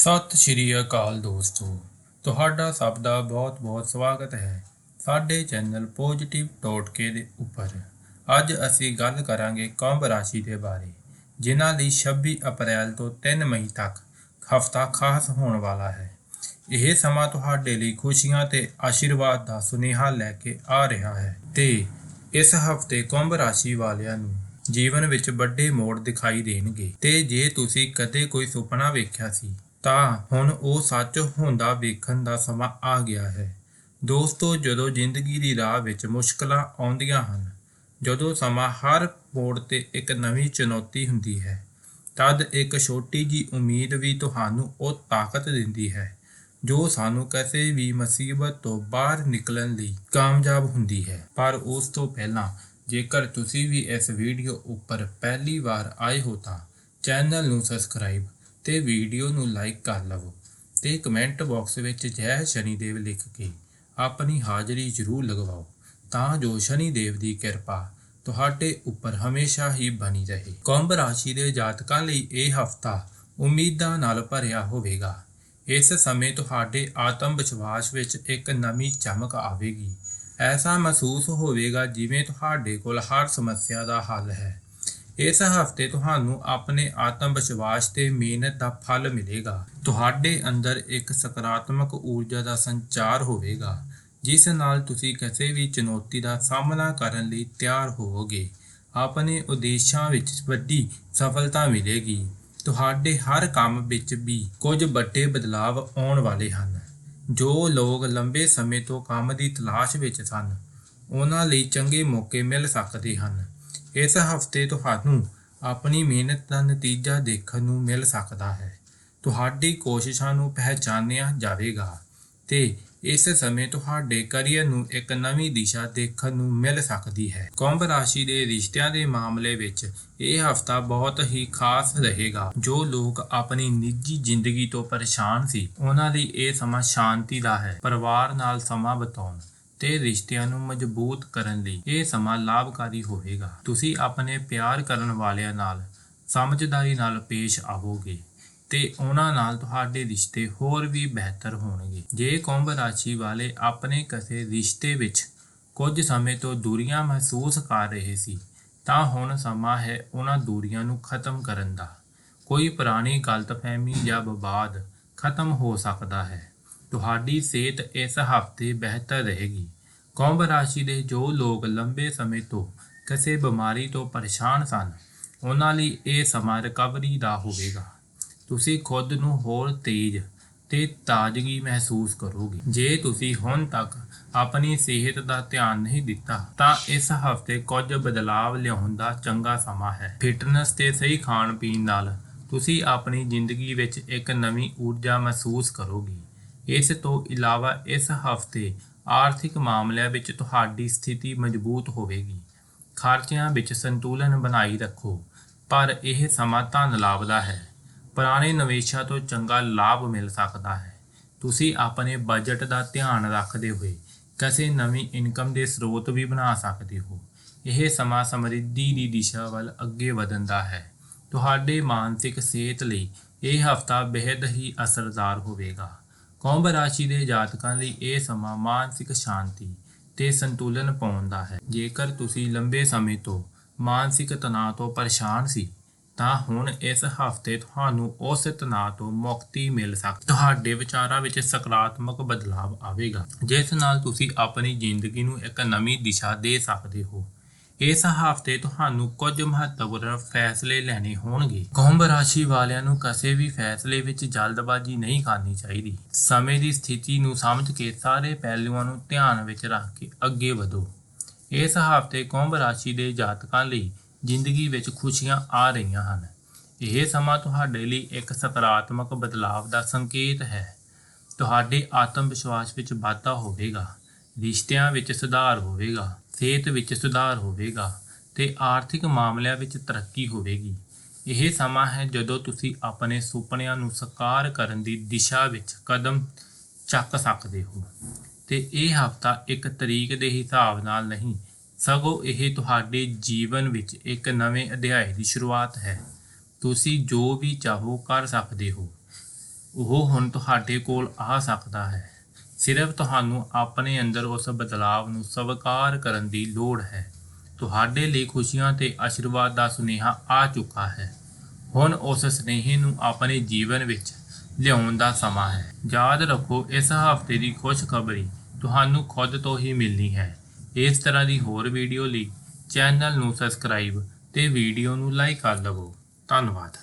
ਸਤਿ ਸ਼੍ਰੀ ਅਕਾਲ ਦੋਸਤੋ, ਤੁਹਾਡਾ ਸਭ ਦਾ ਬਹੁਤ-ਬਹੁਤ ਸਵਾਗਤ ਹੈ ਸਾਡੇ ਚੈਨਲ ਪੋਜ਼ਿਟਿਵ ਟੋਟਕੇ ਦੇ ਉੱਪਰ। ਅੱਜ ਅਸੀਂ ਗੱਲ ਕਰਾਂਗੇ ਕੁੰਭ ਰਾਸ਼ੀ ਦੇ ਬਾਰੇ, ਜਿਨ੍ਹਾਂ ਲਈ 26 ਅਪ੍ਰੈਲ ਤੋਂ 3 ਮਈ ਤੱਕ ਹਫਤਾ ਖਾਸ ਹੋਣ ਵਾਲਾ ਹੈ। ਇਹ ਸਮਾਂ ਤੁਹਾਡੇ ਲਈ ਖੁਸ਼ੀਆਂ ਤੇ ਆਸ਼ੀਰਵਾਦ ਦਾ ਸੁਨੇਹਾ ਲੈ ਕੇ ਆ ਰਿਹਾ ਹੈ ਤੇ ਇਸ ਹਫ਼ਤੇ ਕੁੰਭ ਰਾਸ਼ੀ ਵਾਲਿਆਂ ਨੂੰ ਜੀਵਨ ਵਿੱਚ ਵੱਡੇ ਮੋੜ ਦਿਖਾਈ ਦੇਣਗੇ ਤੇ ਜੇ ਤੁਸੀਂ ਕਦੇ ਕੋਈ ਸੁਪਨਾ ਵੇਖਿਆ ਸੀ ਤਾਂ ਹੁਣ ਉਹ ਸੱਚ ਹੁੰਦਾ ਵੇਖਣ ਦਾ ਸਮਾਂ ਆ ਗਿਆ ਹੈ। ਦੋਸਤੋ, ਜਦੋਂ ਜ਼ਿੰਦਗੀ ਦੀ ਰਾਹ ਵਿੱਚ ਮੁਸ਼ਕਲਾਂ ਆਉਂਦੀਆਂ ਹਨ, ਜਦੋਂ ਸਮਾਂ ਹਰ ਮੋੜ ਤੇ ਇੱਕ ਨਵੀਂ ਚੁਣੌਤੀ ਹੁੰਦੀ ਹੈ, ਤਦ ਇੱਕ ਛੋਟੀ ਜੀ ਉਮੀਦ ਵੀ ਤੁਹਾਨੂੰ ਉਹ ਤਾਕਤ ਦਿੰਦੀ ਹੈ, ਜੋ ਸਾਨੂੰ ਕਿਸੇ ਵੀ ਮੁਸੀਬਤ ਤੋਂ ਬਾਹਰ ਨਿਕਲਣ ਲਈ ਕਾਮਯਾਬ ਹੁੰਦੀ ਹੈ। ਪਰ ਉਸ ਤੋਂ ਪਹਿਲਾਂ, ਜੇਕਰ ਤੁਸੀਂ ਵੀ ਇਸ ਵੀਡੀਓ ਉੱਪਰ ਪਹਿਲੀ ਵਾਰ ਆਏ ਹੋ ਤਾਂ ਚੈਨਲ ਨੂੰ ਸਬਸਕ੍ਰਾਈਬ ਤੇ ਵੀਡੀਓ ਨੂੰ ਲਾਈਕ ਕਰ ਲਵੋ ਤੇ ਕਮੈਂਟ ਬਾਕਸ ਵਿੱਚ ਜੈ ਸ਼ਨੀਦੇਵ ਲਿਖ ਕੇ ਆਪਣੀ ਹਾਜ਼ਰੀ ਜ਼ਰੂਰ ਲਗਵਾਓ। ਤਾਂ ਜੋ ਸ਼ਨੀਦੇਵ ਦੀ ਕਿਰਪਾ ਤੁਹਾਡੇ ਉੱਪਰ ਹਮੇਸ਼ਾ ਹੀ ਬਣੀ ਰਹੇ। ਕੁੰਭ ਰਾਸ਼ੀ ਦੇ ਜਾਤਕਾਂ ਲਈ ਇਹ ਹਫਤਾ ਉਮੀਦਾਂ ਨਾਲ ਭਰਿਆ ਹੋਵੇਗਾ। ਇਸ ਸਮੇਂ ਤੁਹਾਡੇ ਆਤਮ ਵਿਸ਼ਵਾਸ ਵਿੱਚ ਇੱਕ ਨਵੀਂ ਚਮਕ ਆਵੇਗੀ। ਐਸਾ ਮਹਿਸੂਸ ਹੋਵੇਗਾ ਜਿਵੇਂ ਤੁਹਾਡੇ ਕੋਲ ਹਰ ਸਮੱਸਿਆ ਦਾ ਹੱਲ ਹੈ। ਇਸ ਹਫ਼ਤੇ ਤੁਹਾਨੂੰ ਆਪਣੇ ਆਤਮ ਵਿਸ਼ਵਾਸ ਤੇ ਮਿਹਨਤ ਦਾ ਫਲ ਮਿਲੇਗਾ। ਤੁਹਾਡੇ ਅੰਦਰ ਇੱਕ ਸਕਾਰਾਤਮਕ ਊਰਜਾ ਦਾ ਸੰਚਾਰ ਹੋਵੇਗਾ, ਜਿਸ ਨਾਲ ਤੁਸੀਂ ਕਿਸੇ ਵੀ ਚੁਣੌਤੀ ਦਾ ਸਾਹਮਣਾ ਕਰਨ ਲਈ ਤਿਆਰ ਹੋਵੋਗੇ। ਆਪਣੇ ਉਦੇਸ਼ਾਂ ਵਿੱਚ ਵੱਡੀ ਸਫਲਤਾ ਮਿਲੇਗੀ। ਤੁਹਾਡੇ ਹਰ ਕੰਮ ਵਿੱਚ ਵੀ ਕੁਝ ਵੱਡੇ ਬਦਲਾਵ ਆਉਣ ਵਾਲੇ ਹਨ। ਜੋ ਲੋਕ ਲੰਬੇ ਸਮੇਂ ਤੋਂ ਕੰਮ ਦੀ ਤਲਾਸ਼ ਵਿੱਚ ਸਨ, ਉਹਨਾਂ ਲਈ ਚੰਗੇ ਮੌਕੇ ਮਿਲ ਸਕਦੇ ਹਨ। ਇਸ ਹਫ਼ਤੇ ਤੁਹਾਨੂੰ ਆਪਣੀ ਮਿਹਨਤ ਦਾ ਨਤੀਜਾ ਦੇਖਣ ਨੂੰ ਮਿਲ ਸਕਦਾ ਹੈ। ਤੁਹਾਡੀ ਕੋਸ਼ਿਸ਼ਾਂ ਨੂੰ ਪਹਿਚਾਨਿਆ ਜਾਵੇਗਾ ਤੇ ਇਸ ਸਮੇਂ ਤੁਹਾਡੇ ਕਰੀਅਰ ਨੂੰ ਇੱਕ ਨਵੀਂ ਦਿਸ਼ਾ ਦੇਖਣ ਨੂੰ ਮਿਲ ਸਕਦੀ ਹੈ। ਕੁੰਭ ਰਾਸ਼ੀ ਦੇ ਰਿਸ਼ਤਿਆਂ ਦੇ ਮਾਮਲੇ ਵਿੱਚ ਇਹ ਹਫਤਾ ਬਹੁਤ ਹੀ ਖਾਸ ਰਹੇਗਾ, ਜੋ ਲੋਕ ਆਪਣੀ ਨਿੱਜੀ ਜ਼ਿੰਦਗੀ ਤੋਂ ਪਰੇਸ਼ਾਨ ਸੀ। ਉਹਨਾਂ ਲਈ ਇਹ ਸਮਾਂ ਸ਼ਾਂਤੀ ਦਾ ਹੈ, ਪਰਿਵਾਰ ਨਾਲ ਸਮਾਂ ਬਿਤਾਉਣ। ਤੇ ਰਿਸ਼ਤਿਆਂ ਨੂੰ ਮਜ਼ਬੂਤ ਕਰਨ ਲਈ ਇਹ ਸਮਾਂ ਲਾਭਕਾਰੀ ਹੋਵੇਗਾ। ਤੁਸੀਂ ਆਪਣੇ ਪਿਆਰ ਕਰਨ ਵਾਲਿਆਂ ਨਾਲ, ਸਮਝਦਾਰੀ ਨਾਲ ਪੇਸ਼ ਆਵੋਗੇ ਤੇ ਉਹਨਾਂ ਨਾਲ ਤੁਹਾਡੇ ਰਿਸ਼ਤੇ ਹੋਰ ਵੀ ਬਿਹਤਰ ਹੋਣਗੇ। ਜੇ ਕੁੰਭ ਰਾਸ਼ੀ ਵਾਲੇ ਆਪਣੇ ਕਿਸੇ ਰਿਸ਼ਤੇ ਵਿੱਚ ਕੁਝ ਸਮੇਂ ਤੋਂ ਦੂਰੀਆਂ ਮਹਿਸੂਸ ਕਰ ਰਹੇ ਸੀ, ਤਾਂ ਹੁਣ ਸਮਾਂ ਹੈ ਉਹਨਾਂ ਦੂਰੀਆਂ ਨੂੰ ਖਤਮ ਕਰਨ ਦਾ। ਕੋਈ ਪੁਰਾਣੀ ਗਲਤਫਹਿਮੀ ਜਾਂ ਵਿਵਾਦ ਖਤਮ ਹੋ ਸਕਦਾ ਹੈ। ਤੁਹਾਡੀ ਸਿਹਤ ਇਸ ਹਫ਼ਤੇ ਬਿਹਤਰ ਰਹੇਗੀ। ਕੁੰਭ ਰਾਸ਼ੀ ਦੇ ਜੋ ਲੋਕ ਲੰਬੇ ਸਮੇਂ ਤੋਂ ਕਿਸੇ ਬਿਮਾਰੀ ਤੋਂ ਪਰੇਸ਼ਾਨ ਸਨ, ਉਹਨਾਂ ਲਈ ਇਹ ਸਮਾਂ ਰਿਕਵਰੀ ਦਾ ਹੋਵੇਗਾ। ਤੁਸੀਂ ਖੁਦ ਨੂੰ ਹੋਰ ਤੇਜ਼ ਤੇ ਤਾਜ਼ਗੀ ਮਹਿਸੂਸ ਕਰੋਗੇ। ਜੇ ਤੁਸੀਂ ਹੁਣ ਤੱਕ ਆਪਣੀ ਸਿਹਤ ਦਾ ਧਿਆਨ ਨਹੀਂ ਦਿੱਤਾ, ਤਾਂ ਇਸ ਹਫ਼ਤੇ ਕੁਝ ਬਦਲਾਵ ਲਿਆਉਣ ਦਾ ਚੰਗਾ ਸਮਾਂ ਹੈ। ਫਿਟਨੈਸ ਤੇ ਸਹੀ ਖਾਣ ਪੀਣ ਨਾਲ ਤੁਸੀਂ ਆਪਣੀ ਜ਼ਿੰਦਗੀ ਵਿੱਚ ਇੱਕ ਨਵੀਂ ਊਰਜਾ ਮਹਿਸੂਸ ਕਰੋਗੇ। ਇਸ ਤੋਂ ਇਲਾਵਾ ਇਸ ਹਫ਼ਤੇ ਆਰਥਿਕ ਮਾਮਲਿਆਂ ਵਿੱਚ ਤੁਹਾਡੀ ਸਥਿਤੀ ਮਜ਼ਬੂਤ ਹੋਵੇਗੀ। ਖਰਚਿਆਂ ਵਿੱਚ ਸੰਤੁਲਨ ਬਣਾਈ ਰੱਖੋ, ਪਰ ਇਹ ਸਮਾਂ ਧਨ ਲਾਭ ਦਾ ਹੈ। ਪੁਰਾਣੇ ਨਿਵੇਸ਼ਾਂ ਤੋਂ ਚੰਗਾ ਲਾਭ ਮਿਲ ਸਕਦਾ ਹੈ। ਤੁਸੀਂ ਆਪਣੇ ਬਜਟ ਦਾ ਧਿਆਨ ਰੱਖਦੇ ਹੋਏ ਕਿਸੇ ਨਵੀਂ ਇਨਕਮ ਦੇ ਸਰੋਤ ਵੀ ਬਣਾ ਸਕਦੇ ਹੋ। ਇਹ ਸਮਾਂ ਸਮਰਿੱਧੀ ਦੀ ਦਿਸ਼ਾ ਵੱਲ ਅੱਗੇ ਵਧਣ ਦਾ ਹੈ। ਤੁਹਾਡੇ ਮਾਨਸਿਕ ਸਿਹਤ ਲਈ ਇਹ ਹਫਤਾ ਬੇहद ਹੀ ਅਸਰਦਾਰ ਹੋਵੇਗਾ। ਕੁੰਭ ਰਾਸ਼ੀ ਦੇ ਜਾਤਕਾਂ ਲਈ ਇਹ ਸਮਾਂ ਮਾਨਸਿਕ ਸ਼ਾਂਤੀ ਤੇ ਸੰਤੁਲਨ ਪਾਉਣ ਦਾ ਹੈ। ਜੇਕਰ ਤੁਸੀਂ ਲੰਬੇ ਸਮੇਂ ਤੋਂ ਮਾਨਸਿਕ ਤਣਾਅ ਤੋਂ ਪਰੇਸ਼ਾਨ ਸੀ, ਤਾਂ ਹੁਣ ਇਸ ਹਫ਼ਤੇ ਤੁਹਾਨੂੰ ਉਸ ਤਣਾਅ ਤੋਂ ਮੁਕਤੀ ਮਿਲ ਸਕਦੀ ਤੁਹਾਡੇ ਵਿਚਾਰਾਂ ਵਿੱਚ ਸਕਾਰਾਤਮਕ ਬਦਲਾਅ ਆਵੇਗਾ। ਜਿਸ ਨਾਲ ਤੁਸੀਂ ਆਪਣੀ ਜ਼ਿੰਦਗੀ ਨੂੰ ਇੱਕ ਨਵੀਂ ਦਿਸ਼ਾ ਦੇ ਸਕਦੇ ਹੋ। ਇਸ ਹਫ਼ਤੇ ਤੁਹਾਨੂੰ ਕੁਝ ਮਹੱਤਵਪੂਰਨ ਫੈਸਲੇ ਲੈਣੇ ਹੋਣਗੇ। ਕੁੰਭ ਰਾਸ਼ੀ ਵਾਲਿਆਂ ਨੂੰ ਕਿਸੇ ਵੀ ਫੈਸਲੇ ਵਿੱਚ ਜਲਦਬਾਜ਼ੀ ਨਹੀਂ ਕਰਨੀ ਚਾਹੀਦੀ। ਸਮੇਂ ਦੀ ਸਥਿਤੀ ਨੂੰ ਸਮਝ ਕੇ ਸਾਰੇ ਪਹਿਲੂਆਂ ਨੂੰ ਧਿਆਨ ਵਿੱਚ ਰੱਖ ਕੇ ਅੱਗੇ ਵਧੋ। ਇਸ ਹਫ਼ਤੇ ਕੁੰਭ ਰਾਸ਼ੀ ਦੇ ਜਾਤਕਾਂ ਲਈ ਜ਼ਿੰਦਗੀ ਵਿੱਚ ਖੁਸ਼ੀਆਂ ਆ ਰਹੀਆਂ ਹਨ। ਇਹ ਸਮਾਂ ਤੁਹਾਡੇ ਲਈ ਇੱਕ ਸਕਾਰਾਤਮਕ ਬਦਲਾਅ ਦਾ ਸੰਕੇਤ ਹੈ। ਤੁਹਾਡੇ ਆਤਮ ਵਿਸ਼ਵਾਸ ਵਿੱਚ ਵਾਧਾ ਹੋਵੇਗਾ। ਰਿਸ਼ਤਿਆਂ ਵਿੱਚ ਸੁਧਾਰ ਹੋਵੇਗਾ। ਸਿਹਤ ਵਿੱਚ ਸੁਧਾਰ ਹੋਵੇਗਾ ਤੇ ਆਰਥਿਕ ਮਾਮਲਿਆਂ ਵਿੱਚ ਤਰੱਕੀ ਹੋਵੇਗੀ। ਇਹ ਸਮਾਂ ਹੈ ਜਦੋਂ ਤੁਸੀਂ ਆਪਣੇ ਸੁਪਨਿਆਂ ਨੂੰ ਸਾਕਾਰ ਕਰਨ ਦੀ ਦਿਸ਼ਾ ਵਿੱਚ ਕਦਮ ਚੱਕ ਸਕਦੇ ਹੋ। ਤੇ ਇਹ ਹਫਤਾ ਇੱਕ ਤਰੀਕ ਦੇ ਹਿਸਾਬ ਨਾਲ ਨਹੀਂ, ਸਗੋਂ ਇਹ ਤੁਹਾਡੇ ਜੀਵਨ ਵਿੱਚ ਇੱਕ ਨਵੇਂ ਅਧਿਆਇ ਦੀ ਸ਼ੁਰੂਆਤ ਹੈ। ਤੁਸੀਂ ਜੋ ਵੀ ਚਾਹੋ ਕਰ ਸਕਦੇ ਹੋ, ਉਹ ਹੁਣ ਤੁਹਾਡੇ ਕੋਲ ਆ ਸਕਦਾ ਹੈ। ਸਿਰਫ ਤੁਹਾਨੂੰ ਆਪਣੇ ਅੰਦਰ ਉਸ ਬਦਲਾਵ ਨੂੰ ਸਵੀਕਾਰ ਕਰਨ ਦੀ ਲੋੜ ਹੈ। ਤੁਹਾਡੇ ਲਈ ਖੁਸ਼ੀਆਂ ਤੇ ਆਸ਼ੀਰਵਾਦ ਦਾ ਸੁਨੇਹਾ ਆ ਚੁੱਕਾ ਹੈ। ਹੁਣ ਉਸ ਸੁਨੇਹੇ ਨੂੰ ਆਪਣੇ ਜੀਵਨ ਵਿੱਚ ਲਿਆਉਣ ਦਾ ਸਮਾਂ ਹੈ। ਯਾਦ ਰੱਖੋ, ਇਸ ਹਫ਼ਤੇ ਦੀ ਖੁਸ਼ਖਬਰੀ ਤੁਹਾਨੂੰ ਖੁਦ ਤੋਂ ਹੀ ਮਿਲਣੀ ਹੈ। ਇਸ ਤਰ੍ਹਾਂ ਦੀ ਹੋਰ ਵੀਡੀਓ ਲਈ ਚੈਨਲ ਨੂੰ ਸਬਸਕ੍ਰਾਈਬ ਤੇ ਵੀਡੀਓ ਨੂੰ ਲਾਈਕ ਕਰ ਲਵੋ। ਧੰਨਵਾਦ।